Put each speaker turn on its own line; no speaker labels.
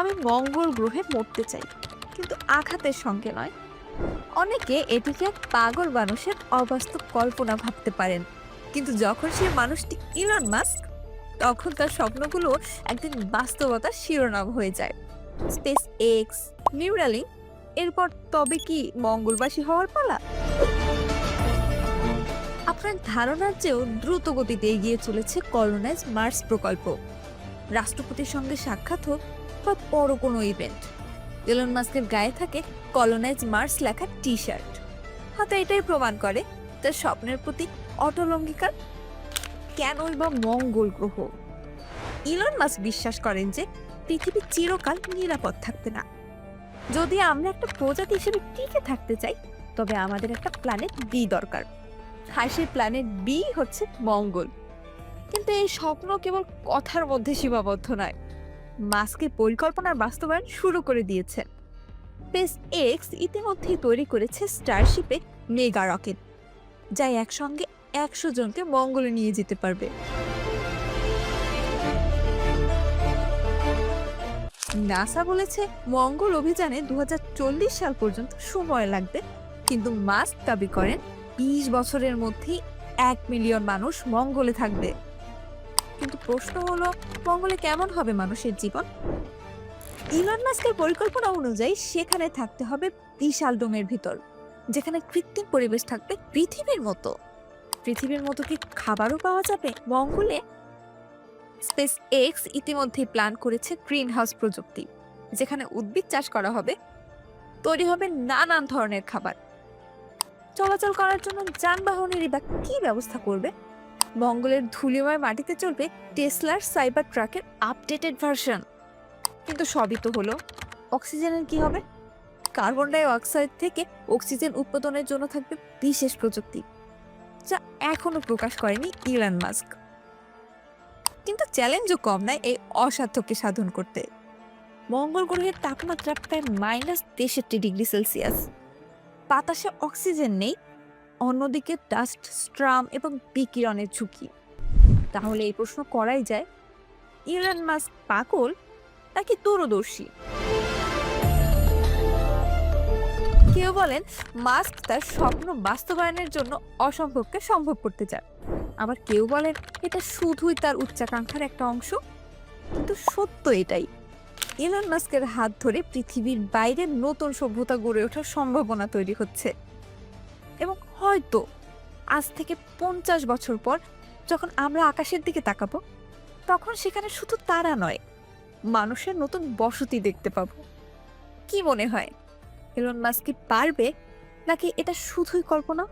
আমি মঙ্গল গ্রহে মরতে চাই, কিন্তু আঘাতের সঙ্গে নয়। অনেকে এটিকে এক পাগল মানুষের অবাস্তব কল্পনা ভাবতে পারেন, কিন্তু যখন সে মানুষটি ইলন মাস্ক তখন তার স্বপ্নগুলো একদিন বাস্তবতার শিরোনাম হয়ে যায়। স্পেস এক্স নিউরালিং এরপর তবে কি মঙ্গলবাসী হওয়ার পালা? আপনার ধারণার চেয়েও দ্রুত গতিতে এগিয়ে চলেছে কলোনাইজ মার্স প্রকল্প। রাষ্ট্রপতির সঙ্গে সাক্ষাৎ হোক বা বড় কোনো ইভেন্ট এলন মাস্কের গায়ে থাকে কলোনাইজ মার্স লেখা টি শার্ট হয়তো এটাই প্রমাণ করে তার স্বপ্নের প্রতি অটল অঙ্গীকার কেনই বা মঙ্গল গ্রহ? ইলন মাস্ক বিশ্বাস করেন যে পৃথিবী চিরকাল নিরাপদ থাকবে না। যদি আমরা একটা প্রজাতি হিসেবে টিকে থাকতে চাই, তবে আমাদের একটা প্ল্যানেট বি দরকার। আর সেই প্ল্যানেট বি হচ্ছে মঙ্গল। কিন্তু এই স্বপ্ন কেবল কথার মধ্যে সীমাবদ্ধ নয়। মাস্কের পরিকল্পনার বাস্তবায়ন শুরু করে দিয়েছে। স্পেস এক্স ইতিমধ্যেই তৈরি করেছে স্টারশিপে মেগা রকেট যা একসঙ্গে একশো জনকে মঙ্গলে নিয়ে যেতে পারবে। নাসা বলেছে মঙ্গল অভিযানে দু হাজার চল্লিশ সাল পর্যন্ত সময় লাগবে, কিন্তু মাস্ক দাবি করেন বিশ বছরের মধ্যেই এক মিলিয়ন মানুষ মঙ্গলে থাকবে। কিন্তু প্রশ্ন হলো, মঙ্গলে কেমন হবে মানুষের জীবন? ইলন মাস্কের পরিকল্পনা অনুযায়ী সেখানে থাকতে হবে বিশাল ডোমের ভিতর, যেখানে কৃত্রিম পরিবেশ থাকবে পৃথিবীর মতো। পৃথিবীর মতো কি খাবারও পাওয়া যাবে মঙ্গলে? স্পেস এক্স ইতিমধ্যেই প্ল্যান করেছে গ্রিন হাউস প্রযুক্তি, যেখানে উদ্ভিদ চাষ করা হবে। তৈরি হবে নানান ধরনের খাবার। চলাচল করার জন্য যানবাহনেরই বা কি ব্যবস্থা করবে? মঙ্গলের ধুলিময় মাটিতে চলবে টেসলার সাইবার ট্রাকের আপডেটেড ভার্সন। কিন্তু সবই তো হলো। অক্সিজেনের কি হবে? কার্বন ডাই অক্সাইড থেকে অক্সিজেন উৎপাদনের জন্য থাকবে বিশেষ প্রযুক্তি, যা এখনও প্রকাশ করেনি ইলান মাস্ক। কিন্তু চ্যালেঞ্জও কম নয় এই অসাধ্যকে সাধন করতে। মঙ্গল গ্রহের তাপমাত্রা প্রায় মাইনাস তেষট্টি ডিগ্রি সেলসিয়াস। বাতাসে অক্সিজেন নেই অন্যদিকে ডাস্ট, স্ট্রাম এবং বিকিরণের ঝুঁকি। তাহলে এই প্রশ্ন করাই যায়, ইলন মাস্ক পাগল নাকি দূরদর্শী? কেউ বলেন মাস্ক তার স্বপ্ন বাস্তবায়নের জন্য অসম্ভবকে সম্ভব করতে চায়। আবার কেউ বলেন এটা শুধুই তার উচ্চাকাঙ্ক্ষার একটা অংশ। কিন্তু সত্য এটাই, ইলন মাস্কের হাত ধরে পৃথিবীর বাইরে নতুন সভ্যতা গড়ে ওঠার সম্ভাবনা তৈরি হচ্ছে। এবং হয়তো আজ থেকে পঞ্চাশ বছর পর যখন আমরা আকাশের দিকে তাকাবো, তখন সেখানে শুধু তারা নয়, মানুষের নতুন বসতি দেখতে পাবো। কি মনে হয়? এলন মাস্ক কি পারবে? নাকি এটা শুধুই কল্পনা?